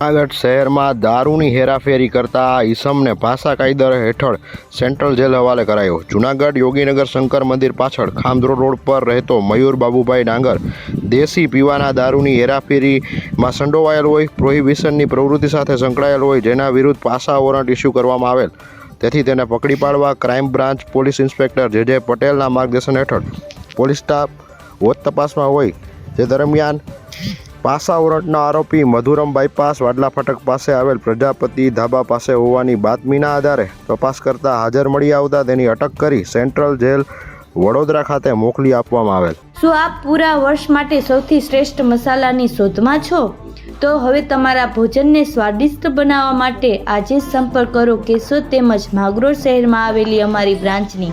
જૂનાગઢ શહેરમાં દારૂની હેરાફેરી કરતા ઈસમને ભાષા કાયદા હેઠળ સેન્ટ્રલ જેલ હવાલે કરાયો. જૂનાગઢ યોગીનગર શંકર મંદિર પાછળ ખામધ્રો રોડ પર રહેતો મયુર બાબુભાઈ ડાંગર દેશી પીવાના દારૂની હેરાફેરીમાં સંડોવાયેલ હોય, પ્રોહિબિશનની પ્રવૃત્તિ સાથે સંકળાયેલ હોય, જેના વિરુદ્ધ પાસા વોરંટ ઇસ્યુ કરવામાં આવેલ. તેથી તેને પકડી પાડવા ક્રાઇમ બ્રાન્ચ પોલીસ ઇન્સ્પેક્ટર જે જે પટેલના માર્ગદર્શન હેઠળ પોલીસ સ્ટાફ વધ તપાસમાં હોય જે દરમિયાન પાસા વોરંટના આરોપી મધુરમ બાયપાસ વાડલા ફાટક પાસે આવેલ પ્રજાપતિ ધાબા પાસે હોવાની બાતમીના આધારે તપાસ કરતા હાજર મળી આવતા તેની અટક કરી સેન્ટ્રલ જેલ વડોદરા ખાતે મોકલી આપવામાં આવેલ. શું આપ પૂરા વર્ષ માટે સૌથી શ્રેષ્ઠ મસાલાની શોધમાં છો? તો હવે તમારા ભોજનને સ્વાદિષ્ટ બનાવવા માટે આજે સંપર્ક કરો કેશોદ તેમજ માગરોળ શહેરમાં આવેલી અમારી બ્રાન્ચની.